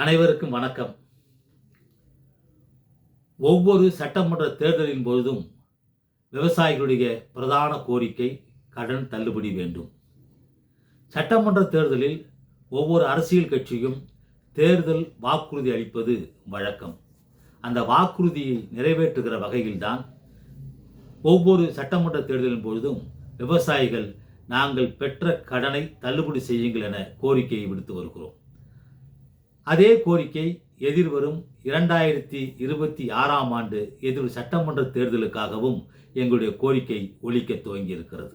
அனைவருக்கும் வணக்கம். ஒவ்வொரு சட்டமன்ற தேர்தலின் பொழுதும் விவசாயிகளுடைய பிரதான கோரிக்கை கடன் தள்ளுபடி வேண்டும். சட்டமன்ற தேர்தலில் ஒவ்வொரு அரசியல் கட்சியும் தேர்தல் வாக்குறுதி அளிப்பது வழக்கம். அந்த வாக்குறுதியை நிறைவேற்றுகிற வகையில்தான் ஒவ்வொரு சட்டமன்ற தேர்தலின் பொழுதும் விவசாயிகள் நாங்கள் பெற்ற கடனை தள்ளுபடி செய்யுங்கள் என கோரிக்கையை விடுத்து வருகிறோம். அதே கோரிக்கை எதிர்வரும் இரண்டாயிரத்தி இருபத்தி ஆறாம் ஆண்டு எதிர் சட்டமன்ற தேர்தலுக்காகவும் எங்களுடைய கோரிக்கை ஒழிக்க துவங்கி இருக்கிறது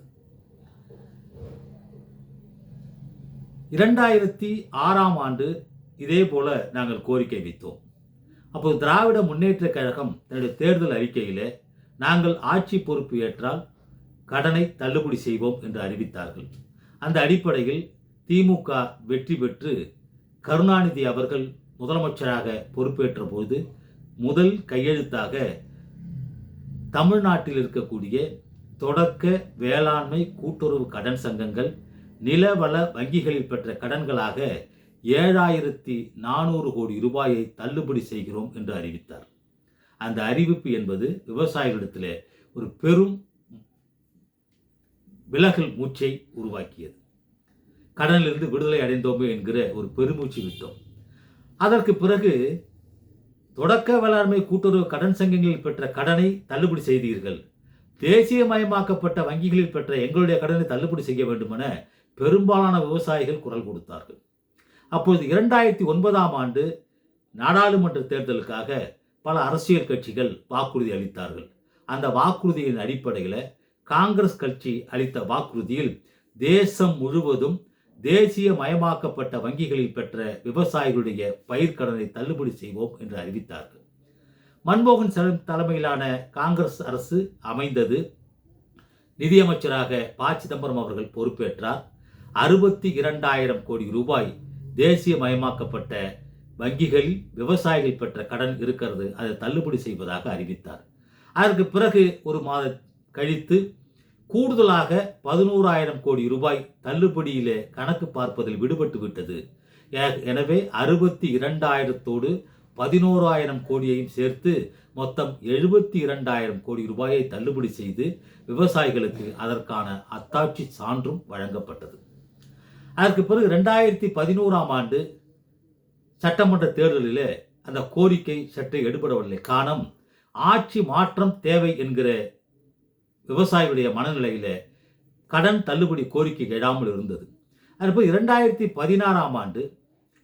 இரண்டாயிரத்தி ஆறாம் ஆண்டு இதே போல நாங்கள் கோரிக்கை வைத்தோம். அப்போது திராவிட முன்னேற்ற கழகம் தன்னுடைய தேர்தல் அறிக்கையிலே நாங்கள் ஆட்சி பொறுப்பு ஏற்றால் கடனை தள்ளுபடி செய்வோம் என்று அறிவித்தார்கள். அந்த அடிப்படையில் திமுக வெற்றி பெற்று கருணாநிதி அவர்கள் முதலமைச்சராக பொறுப்பேற்ற போது முதல் கையெழுத்தாக தமிழ்நாட்டில் இருக்கக்கூடிய தொடக்க வேளாண்மை கூட்டுறவு கடன் சங்கங்கள் நிலவள வங்கிகளில் பெற்ற கடன்களாக ஏழாயிரத்தி நானூறு கோடி ரூபாயை தள்ளுபடி செய்கிறோம் என்று அறிவித்தார். அந்த அறிவிப்பு என்பது விவசாயிகளிடத்தில் ஒரு பெரும் விலகல் மூச்சை உருவாக்கியது. கடனிலிருந்து விடுதலை அடைந்தோமே என்கிற ஒரு பெருமூச்சு விட்டோம். அதற்கு பிறகு தொடக்க வேளாண்மை கூட்டுறவு கடன் சங்கங்களில் பெற்ற கடனை தள்ளுபடி செய்தீர்கள். தேசியமயமாக்கப்பட்ட வங்கிகளில் பெற்ற எங்களுடைய கடனை தள்ளுபடி செய்ய வேண்டுமென பெரும்பாலான விவசாயிகள் குரல் கொடுத்தார்கள். அப்பொழுது இரண்டாயிரத்தி ஒன்பதாம் ஆண்டு நாடாளுமன்ற தேர்தலுக்காக பல அரசியல் கட்சிகள் வாக்குறுதி அளித்தார்கள். அந்த வாக்குறுதியின் அடிப்படையில் காங்கிரஸ் கட்சி அளித்த வாக்குறுதியில் தேசம் முழுவதும் தேசிய மயமாக்கப்பட்ட வங்கிகளில் பெற்ற விவசாயிகளுடைய பயிர்க்கடனை தள்ளுபடி செய்வோம் என்று அறிவித்தார்கள். மன்மோகன் சிங் தலைமையிலான காங்கிரஸ் அரசு அமைந்தது. நிதியமைச்சராக ப. சிதம்பரம் அவர்கள் பொறுப்பேற்றார். அறுபத்தி இரண்டாயிரம் கோடி ரூபாய் தேசிய மயமாக்கப்பட்ட வங்கிகளில் விவசாயிகள் பெற்ற கடன் இருக்கிறது. அதை தள்ளுபடி செய்வதாக அறிவித்தார். அதற்கு பிறகு ஒரு மாத கழித்து கூடுதலாக பதினோராயிரம் கோடி ரூபாய் தள்ளுபடியிலே கணக்கு பார்ப்பதில் விடுபட்டு விட்டது. எனவே அறுபத்தி இரண்டாயிரத்தோடு பதினோராயிரம் கோடியையும் சேர்த்து மொத்தம் எழுபத்தி இரண்டாயிரம் கோடி ரூபாயை தள்ளுபடி செய்து விவசாயிகளுக்கு அதற்கான அத்தாட்சி சான்றும் வழங்கப்பட்டது. அதற்கு பிறகு ரெண்டாயிரத்தி பதினோராம் ஆண்டு சட்டமன்ற தேர்தலிலே அந்த கோரிக்கை சற்று எடுபடவில்லை. காரணம் ஆட்சி மாற்றம் தேவை என்கிற விவசாயிகளுடைய மனநிலையில் கடன் தள்ளுபடி கோரிக்கை எழாமல் இருந்தது. அதுபோல் இரண்டாயிரத்தி பதினாறாம் ஆண்டு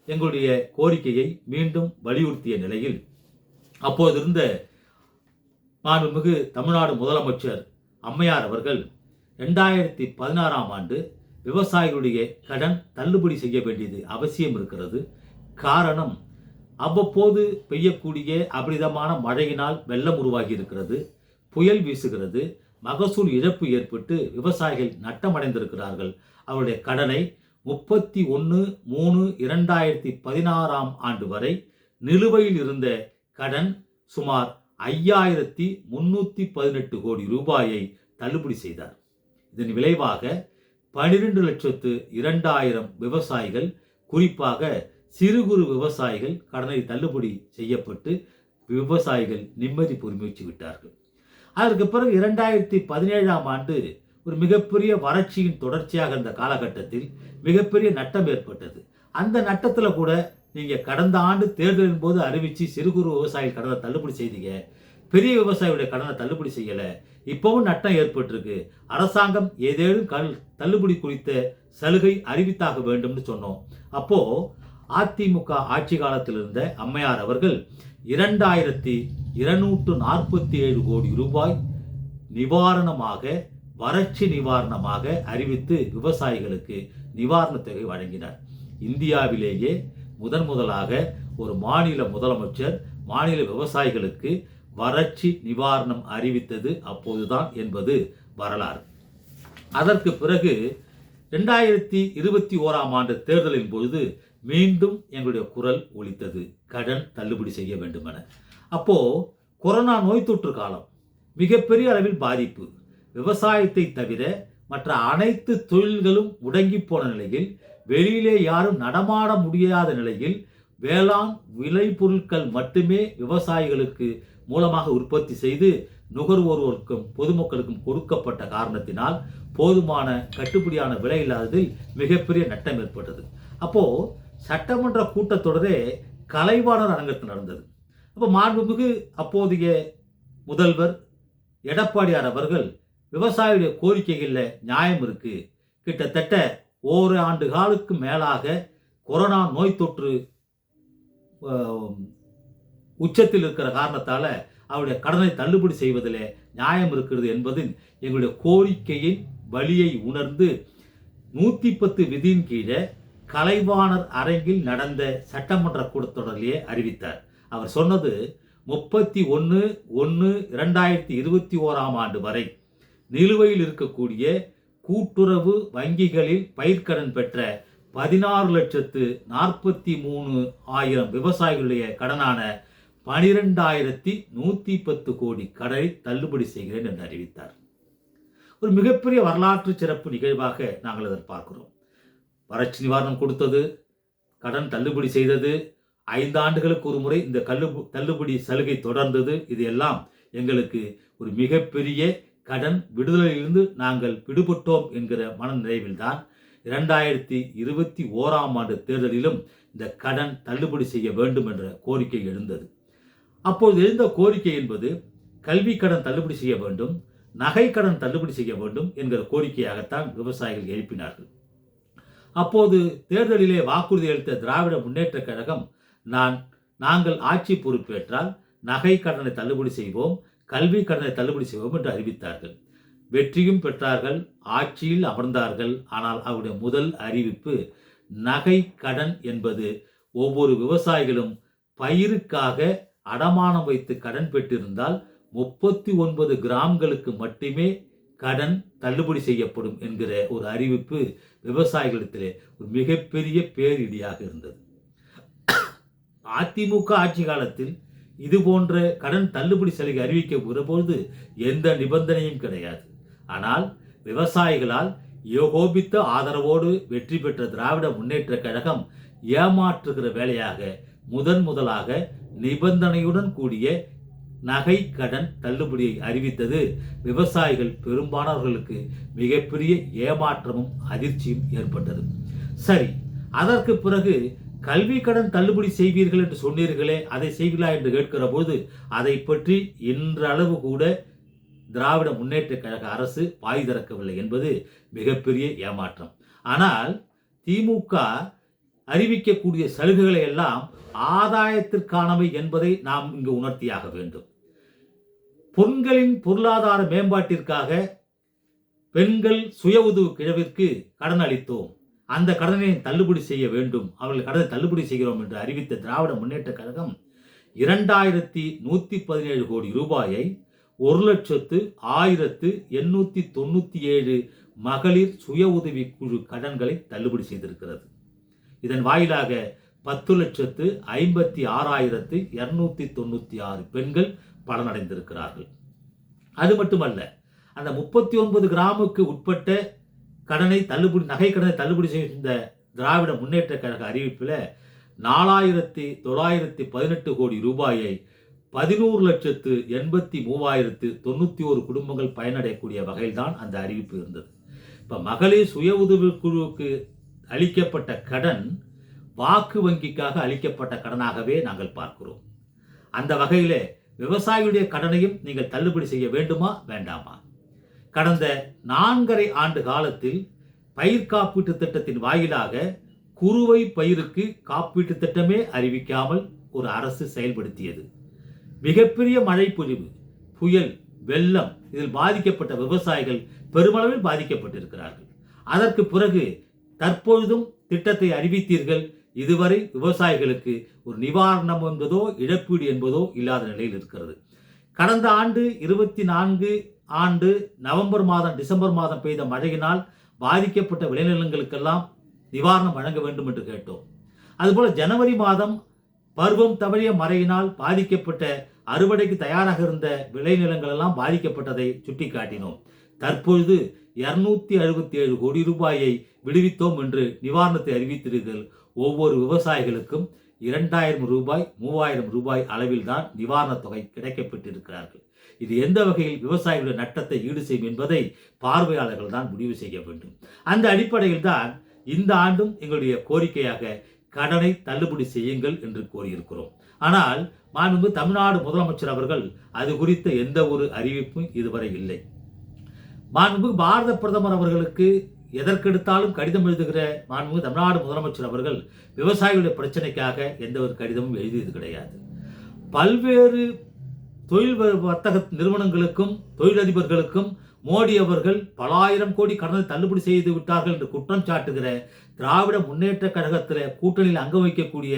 எங்களுடைய கோரிக்கையை மீண்டும் வலியுறுத்திய நிலையில் அப்போது இருந்த மாண்புமிகு தமிழ்நாடு முதலமைச்சர் அம்மையார் அவர்கள் ரெண்டாயிரத்தி பதினாறாம் ஆண்டு விவசாயிகளுடைய கடன் தள்ளுபடி செய்ய வேண்டியது அவசியம் இருக்கிறது. காரணம் அவ்வப்போது பெய்யக்கூடிய அபரிதமான மழையினால் வெள்ளம் உருவாகி இருக்கிறது புயல் வீசுகிறது மகசூல் இழப்பு ஏற்பட்டு விவசாயிகள் நட்டமடைந்திருக்கிறார்கள். அவருடைய கடனை முப்பத்தி ஒன்று மூணு இரண்டாயிரத்தி பதினாறாம் ஆண்டு வரை நிலுவையில் இருந்த கடன் சுமார் ஐயாயிரத்தி முன்னூற்றி பதினெட்டு கோடி ரூபாயை தள்ளுபடி செய்தார். இதன் விளைவாக பனிரெண்டு லட்சத்து இரண்டாயிரம் விவசாயிகள் குறிப்பாக சிறு குறு விவசாயிகள் கடனை தள்ளுபடி செய்யப்பட்டு விவசாயிகள் நிம்மதி பொறுமையிச்சு விட்டார்கள். அதற்கு பிறகு இரண்டாயிரத்தி பதினேழாம் ஆண்டு ஒரு மிகப்பெரிய வறட்சியின் தொடர்ச்சியாக இருந்த காலகட்டத்தில் மிகப்பெரிய நட்டம் ஏற்பட்டது. அந்த நட்டத்தில் கூட நீங்கள் கடந்த ஆண்டு தேர்தலின் போது அறிவித்து சிறு குறு விவசாயிகள் கடனை தள்ளுபடி செய்தீங்க. பெரிய விவசாயிகளுடைய கடனை தள்ளுபடி செய்யலை. இப்போவும் நட்டம் ஏற்பட்டிருக்கு. அரசாங்கம் ஏதேனும் கல் தள்ளுபடி குறித்த சலுகை அறிவித்தாக வேண்டும்னு சொன்னோம். அப்போது அதிமுக ஆட்சி காலத்தில் இருந்த அம்மையார் அவர்கள் இரண்டாயிரத்தி இருநூற்று நாற்பத்தி ஏழு கோடி ரூபாய் நிவாரணமாக வறட்சி நிவாரணமாக அறிவித்து விவசாயிகளுக்கு நிவாரணத் தொகை வழங்கினார். இந்தியாவிலேயே முதன் முதலாக ஒரு மாநில முதலமைச்சர் மாநில விவசாயிகளுக்கு வறட்சி நிவாரணம் அறிவித்தது அப்போதுதான் என்பது வரலாறு. அதற்கு பிறகு ரெண்டாயிரத்தி இருபத்தி ஓராம் ஆண்டு தேர்தலின் பொழுது மீண்டும் எங்களுடைய குரல் ஒழித்தது கடன் தள்ளுபடி செய்ய வேண்டுமென. அப்போ கொரோனா நோய் தொற்று காலம் மிகப்பெரிய அளவில் பாதிப்பு. விவசாயத்தை தவிர மற்ற அனைத்து தொழில்களும் முடங்கி போன நிலையில் வெளியிலே யாரும் நடமாட முடியாத நிலையில் வேளாண் விளைபொருட்கள் மட்டுமே விவசாயிகளுக்கு மூலமாக உற்பத்தி செய்து நுகர்வோர்களுக்கும் பொதுமக்களுக்கும் கொடுக்கப்பட்ட காரணத்தினால் போதுமான கட்டுப்படியான விலை இல்லாததில் மிகப்பெரிய நட்டம் ஏற்பட்டது. அப்போது சட்டமன்ற கூட்டத்தொடரே கலைவாணர் அரங்கத்தில் நடந்தது. அப்போ மாண்புமிகு அப்போதைய முதல்வர் எடப்பாடியார் அவர்கள் விவசாயியுடைய கோரிக்கைகளில் நியாயம் இருக்குது கிட்டத்தட்ட ஓரு ஆண்டு காலுக்கு மேலாக கொரோனா நோய் தொற்று உச்சத்தில் இருக்கிற காரணத்தால் அவருடைய கடனை தள்ளுபடி செய்வதில் நியாயம் இருக்கிறது என்பது எங்களுடைய கோரிக்கையின் வழியை உணர்ந்து நூற்றி பத்து விதியின் கீழே கலைவாணர் அரங்கில் நடந்த சட்டமன்ற கூட்டத்தொடரிலேயே அறிவித்தார். அவர் சொன்னது முப்பத்தி ஒன்று ஒன்று இரண்டாயிரத்தி இருபத்தி ஓராம் ஆண்டு வரை நிலுவையில் இருக்கக்கூடிய கூட்டுறவு வங்கிகளில் பயிர்க்கடன் பெற்ற பதினாறு லட்சத்து நாற்பத்தி மூணு ஆயிரம் விவசாயிகளுடைய கடனான பனிரெண்டாயிரத்தி நூற்றி பத்து கோடி கடனை தள்ளுபடி செய்கிறேன் என்று அறிவித்தார். ஒரு மிகப்பெரிய வரலாற்று சிறப்பு நிகழ்வாக நாங்கள் எதிர்பார்க்கிறோம் வறட்சி நிவாரணம் கொடுத்தது கடன் தள்ளுபடி செய்தது. ஐந்து ஆண்டுகளுக்கு ஒரு முறை இந்த கல்லு தள்ளுபடி சலுகை தொடர்ந்தது. இது எல்லாம் எங்களுக்கு ஒரு மிகப்பெரிய கடன். விடுதலையிலிருந்து நாங்கள் விடுபட்டோம் என்கிற மனநிறைவில்தான் இரண்டாயிரத்தி இருபத்தி ஓராம் ஆண்டு தேர்தலிலும் இந்த கடன் தள்ளுபடி செய்ய வேண்டும் என்ற கோரிக்கை எழுந்தது. அப்போது எழுந்த கோரிக்கை என்பது கல்வி கடன் தள்ளுபடி செய்ய வேண்டும் நகை கடன் தள்ளுபடி செய்ய வேண்டும் என்கிற கோரிக்கையாகத்தான் விவசாயிகள் எழுப்பினார்கள். அப்போது தேர்தலிலே வாக்குறுதி அளித்த திராவிட முன்னேற்றக் கழகம் நான் நாங்கள் ஆட்சி பொறுப்பேற்றால் நகை கடனை தள்ளுபடி செய்வோம் கல்வி கடனை தள்ளுபடி செய்வோம் என்று அறிவித்தார்கள். வெற்றியும் பெற்றார்கள் ஆட்சியில் அமர்ந்தார்கள். ஆனால் அவருடைய முதல் அறிவிப்பு நகை கடன் என்பது ஒவ்வொரு விவசாயிகளும் பயிருக்காக அடமானம் வைத்து கடன் பெற்றிருந்தால் முப்பத்தி ஒன்பது கிராம்களுக்கு மட்டுமே கடன் தள்ளுபடி செய்யப்படும் என்கிற ஒரு அறிவிப்பு விவசாயிகளிடத்திலே ஒரு மிகப்பெரிய பேரிடியாக இருந்தது. அதிமுக ஆட்சி காலத்தில் இது போன்ற கடன் தள்ளுபடி சலுகை அறிவிக்க வரும்போது எந்த நிபந்தனையும் கிடையாது. ஆனால் விவசாயிகளால் யோகோபித்த ஆதரவோடு வெற்றி பெற்ற திராவிட முன்னேற்ற கழகம் ஏமாற்றுகிற வேலையாக முதன் முதலாக நிபந்தனையுடன் கூடிய நகை கடன் தள்ளுபடியை அறிவித்தது விவசாயிகள் பெரும்பாலானவர்களுக்கு மிகப்பெரிய ஏமாற்றமும் அதிர்ச்சியும் ஏற்பட்டது. சரி அதற்கு பிறகு கல்வி கடன் தள்ளுபடி செய்வீர்கள் என்று சொன்னீர்களே அதை செய்வீர்களா என்று கேட்கிற போது அதை பற்றி இன்றளவு கூட திராவிட முன்னேற்ற கழக அரசு வாய் திறக்கவில்லை என்பது மிகப்பெரிய ஏமாற்றம். ஆனால் திமுக அறிவிக்கக்கூடிய சலுகைகளை எல்லாம் ஆதாயத்திற்கானவை என்பதை நாம் இங்கு உணர்த்தியாக வேண்டும். பெண்களின் பொருளாதார மேம்பாட்டிற்காக பெண்கள் சுய உதவு கிழவிற்கு கடன் அளித்தோம். அந்த கடனை தள்ளுபடி செய்ய வேண்டும். அவர்கள் கடனை தள்ளுபடி செய்கிறோம் என்று அறிவித்த திராவிட முன்னேற்ற கழகம் இரண்டாயிரத்தி நூற்றி பதினேழு கோடி ரூபாயை ஒரு லட்சத்து ஆயிரத்து எண்ணூற்றி தொண்ணூற்றி ஏழு மகளிர் சுய உதவி குழு கடன்களை தள்ளுபடி செய்திருக்கிறது. இதன் வாயிலாக பத்து லட்சத்து ஐம்பத்தி ஆறாயிரத்து இரநூத்தி தொண்ணூற்றி ஆறு பெண்கள் பலனடைந்திருக்கிறார்கள். அது மட்டுமல்ல அந்த முப்பத்தி ஒன்பது கிராமுக்கு உட்பட்ட கடனை தள்ளுபடி நகை கடனை தள்ளுபடி செய்த திராவிட முன்னேற்ற கழக அறிவிப்பில் நாலாயிரத்தி தொள்ளாயிரத்தி பதினெட்டு கோடி ரூபாயை பதினோரு லட்சத்து எண்பத்தி மூவாயிரத்து தொண்ணூற்றி ஒரு குடும்பங்கள் பயனடையக்கூடிய வகையில்தான் அந்த அறிவிப்பு இருந்தது. இப்போ மகளிர் சுய உதவி குழுவுக்கு அளிக்கப்பட்ட கடன் வாக்கு வங்கிக்காக அளிக்கப்பட்ட கடனாகவே நாங்கள் பார்க்கிறோம். அந்த வகையிலே விவசாயியுடைய கடனையும் நீங்கள் தள்ளுபடி செய்ய வேண்டுமா? வேண்டாமா? கடந்த நான்கரை ஆண்டு காலத்தில் பயிர் காப்பீட்டு திட்டத்தின் வாயிலாக குறுவை பயிருக்கு காப்பீட்டு திட்டமே அறிவிக்காமல் ஒரு அரசு செயல்படுத்தியது. மிகப்பெரிய மழை பொழிவு புயல் வெள்ளம் இதில் பாதிக்கப்பட்ட விவசாயிகள் பெருமளவில் பாதிக்கப்பட்டிருக்கிறார்கள். அதற்கு பிறகு தற்பொழுதும் திட்டத்தை அறிவித்தீர்கள். இதுவரை விவசாயிகளுக்கு ஒரு நிவாரணம் என்பதோ இழப்பீடு என்பதோ இல்லாத நிலையில் இருக்கிறது. கடந்த ஆண்டு இருபத்தி நான்கு ஆண்டு நவம்பர் மாதம் டிசம்பர் மாதம் பெய்த மழையினால் பாதிக்கப்பட்ட விளைநிலங்களுக்கெல்லாம் நிவாரணம் வழங்க வேண்டும் என்று கேட்டோம். அதுபோல் ஜனவரி மாதம் பருவம் தவறிய மழையினால் பாதிக்கப்பட்ட அறுவடைக்கு தயாராக இருந்த விளைநிலங்கள் எல்லாம் பாதிக்கப்பட்டதை சுட்டிக்காட்டினோம். தற்பொழுது இருநூத்தி அறுபத்தி ஏழு கோடி ரூபாயை விடுவித்தோம் என்று நிவாரணத்தை அறிவித்திருக்கிறது ஒவ்வொரு விவசாயிகளுக்கும் இரண்டாயிரம் ரூபாய் மூவாயிரம் ரூபாய் அளவில் தான் நிவாரணத் தொகை கிடைக்கப்பட்டிருக்கிறார்கள். இது எந்த வகையில் விவசாயிகளுடைய நட்டத்தை ஈடு செய்யும் என்பதை பார்வையாளர்கள் தான் முடிவு செய்ய வேண்டும். அந்த அடிப்படையில் தான் இந்த ஆண்டும் எங்களுடைய கோரிக்கையாக கடனை தள்ளுபடி செய்யுங்கள் என்று கோரியிருக்கிறோம். ஆனால் மாண்பு தமிழ்நாடு முதலமைச்சர் அவர்கள் அது குறித்த எந்த ஒரு அறிவிப்பும் இதுவரை இல்லை. மாண்பு பாரத பிரதமர் அவர்களுக்கு எதற்கெடுத்தாலும் கடிதம் எழுதுகிற மாண்பு தமிழ்நாடு முதலமைச்சர் அவர்கள் விவசாயிகளுடைய பிரச்சனைக்காக எந்த ஒரு கடிதமும் எழுதியது கிடையாது. பல்வேறு தொழில் வர்த்தக நிறுவனங்களுக்கும் தொழிலதிபர்களுக்கும் மோடி அவர்கள் பல ஆயிரம் கோடி கடனை தள்ளுபடி செய்து விட்டார்கள் என்று குற்றம் சாட்டுகிற திராவிட முன்னேற்ற கழகத்தில் கூட்டணியில் அங்கம் வைக்கக்கூடிய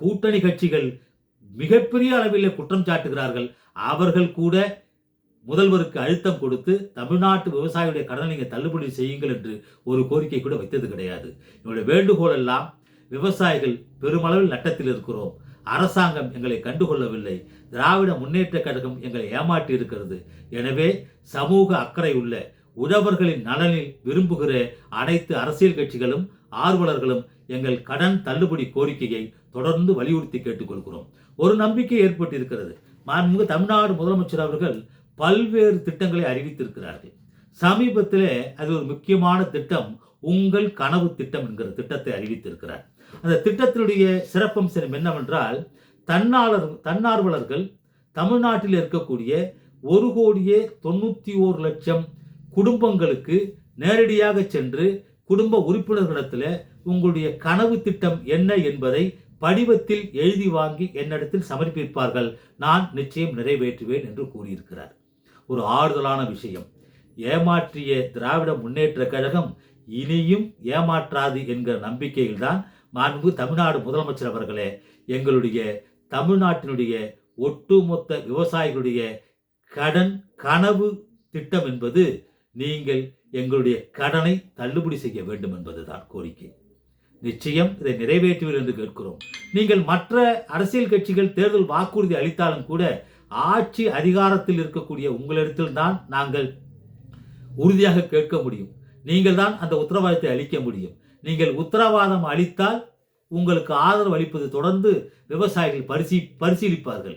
கூட்டணி கட்சிகள் மிகப்பெரிய அளவில் குற்றம் சாட்டுகிறார்கள். அவர்கள் கூட முதல்வருக்கு அழுத்தம் கொடுத்து தமிழ்நாட்டு விவசாயிகளுடைய கடனை நீங்கள் தள்ளுபடி செய்யுங்கள் என்று ஒரு கோரிக்கை கூட வைத்தது கிடையாது. என்னுடைய வேண்டுகோள் எல்லாம் விவசாயிகள் பெருமளவில் நட்டத்தில் இருக்கிறோம். அரசாங்கம் எங்களை கண்டுகொள்ளவில்லை. திராவிட முன்னேற்ற கழகம் எங்களை ஏமாற்றி இருக்கிறது. எனவே சமூக அக்கறை உள்ள உழவர்களின் நலனில் விரும்புகிற அனைத்து அரசியல் கட்சிகளும் ஆர்வலர்களும் எங்கள் கடன் தள்ளுபடி கோரிக்கையை தொடர்ந்து வலியுறுத்தி கேட்டுக்கொள்கிறோம். ஒரு நம்பிக்கை ஏற்பட்டிருக்கிறது. மாண்புமிகு தமிழ்நாடு முதலமைச்சர் அவர்கள் பல்வேறு திட்டங்களை அறிவித்திருக்கிறார்கள். சமீபத்தில் அது ஒரு முக்கியமான திட்டம் உங்கள் கனவு திட்டம் என்கிற திட்டத்தை அறிவித்திருக்கிறார். அந்த திட்டத்தினுடைய சிறப்பம்சம் என்னவென்றால் தன்னாளர் தன்னார்வலர்கள் தமிழ்நாட்டில் இருக்கக்கூடிய ஒரு கோடியே தொண்ணூற்றி ஓரு லட்சம் குடும்பங்களுக்கு நேரடியாக சென்று குடும்ப உறுப்பினர்களிடத்தில் உங்களுடைய கனவு திட்டம் என்ன என்பதை படிவத்தில் எழுதி வாங்கி என்னிடத்தில் சமர்ப்பிப்பார்கள். நான் நிச்சயம் நிறைவேற்றுவேன் என்று கூறியிருக்கிறார். ஒரு ஆறுதலான விஷயம். ஏமாற்றிய திராவிட முன்னேற்ற கழகம் இனியும் ஏமாற்றாது என்கிற நம்பிக்கையில்தான் மாண்பு தமிழ்நாடு முதலமைச்சர் அவர்களே எங்களுடைய தமிழ்நாட்டினுடைய ஒட்டுமொத்த விவசாயிகளுடைய கடன் கனவு திட்டம் என்பது நீங்கள் எங்களுடைய கடனை தள்ளுபடி செய்ய வேண்டும் என்பதுதான் கோரிக்கை. நிச்சயம் இதை நிறைவேற்றுவீர்கள் என்று கேட்கிறோம். நீங்கள் மற்ற அரசியல் கட்சிகள் தேர்தல் வாக்குறுதி அளித்தாலும் கூட ஆட்சி அதிகாரத்தில் இருக்கக்கூடிய உங்களிடத்தில் தான் நாங்கள் உறுதியாக கேட்க முடியும். நீங்கள் தான் அந்த உத்தரவாதத்தை அளிக்க முடியும். நீங்கள் உத்தரவாதம் அளித்தால் உங்களுக்கு ஆதரவு அளிப்பது தொடர்ந்து விவசாயிகள் பரிசீ பரிசீலிப்பார்கள்.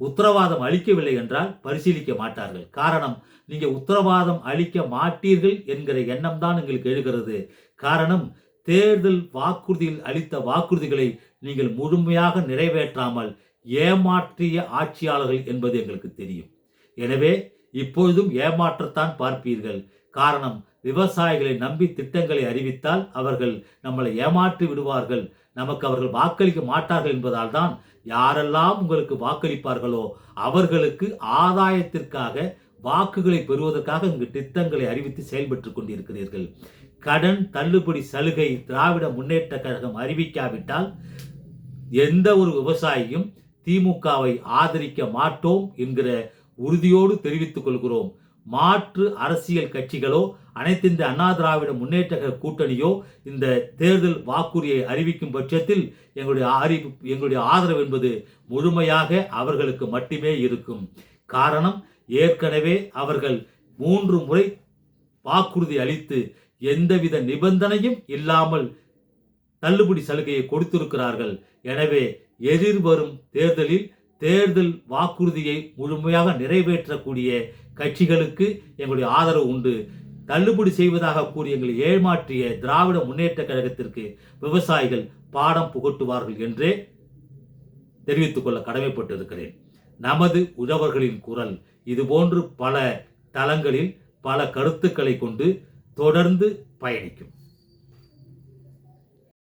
உத்தரவாதம் அளிக்கவில்லை என்றால் பரிசீலிக்க மாட்டார்கள். காரணம் நீங்கள் உத்தரவாதம் அளிக்க மாட்டீர்கள் என்கிற எண்ணம் தான் எங்களுக்கு எழுகிறது. காரணம் தேர்தல் வாக்குறுதியில் அளித்த வாக்குறுதிகளை நீங்கள் முழுமையாக நிறைவேற்றாமல் ஏமாற்றிய ஆட்சியாளர்கள் என்பது எங்களுக்கு தெரியும். எனவே இப்பொழுதும் ஏமாற்றத்தான் பார்ப்பீர்கள். காரணம் விவசாயிகளை நம்பி திட்டங்களை அறிவித்தால் அவர்கள் நம்மளை ஏமாற்றி விடுவார்கள். நமக்கு அவர்கள் வாக்களிக்க மாட்டார்கள் என்பதால் தான் யாரெல்லாம் உங்களுக்கு வாக்களிப்பார்களோ அவர்களுக்கு ஆதாயத்திற்காக வாக்குகளை பெறுவதற்காக இங்கு திட்டங்களை அறிவித்து செயல்பட்டு கொண்டிருக்கிறீர்கள். கடன் தள்ளுபடி சலுகை திராவிட முன்னேற்ற கழகம் அறிவிக்காவிட்டால் எந்த ஒரு விவசாயியும் திமுகவை ஆதரிக்க மாட்டோம் என்கிற உறுதியோடு தெரிவித்துக் கொள்கிறோம். மாற்று அரசியல் கட்சிகளோ அனைத்து இந்த அண்ணா திராவிட முன்னேற்ற கூட்டணியோ இந்த தேர்தல் வாக்குறுதியை அறிவிக்கும் பட்சத்தில் எங்களுடைய அறிவு எங்களுடைய ஆதரவு என்பது முழுமையாக அவர்களுக்கு மட்டுமே இருக்கும். காரணம் ஏற்கனவே அவர்கள் மூன்று முறை வாக்குறுதி அளித்து எந்தவித நிபந்தனையும் இல்லாமல் தள்ளுபடி சலுகையை கொடுத்திருக்கிறார்கள். எனவே எதிர்வரும் தேர்தலில் தேர்தல் வாக்குறுதியை முழுமையாக நிறைவேற்றக்கூடிய கட்சிகளுக்கு எங்களுடைய ஆதரவு உண்டு. தள்ளுபடி செய்வதாக கூறி எங்களை ஏமாற்றிய திராவிட முன்னேற்ற கழகத்திற்கு விவசாயிகள் பாடம் புகட்டுவார்கள் என்றே தெரிவித்துக் கொள்ள கடமைப்பட்டிருக்கிறேன். நமது உழவர்களின் குரல் இதுபோன்று பல தளங்களில் பல கருத்துக்களை கொண்டு தொடர்ந்து பயணிக்கும்.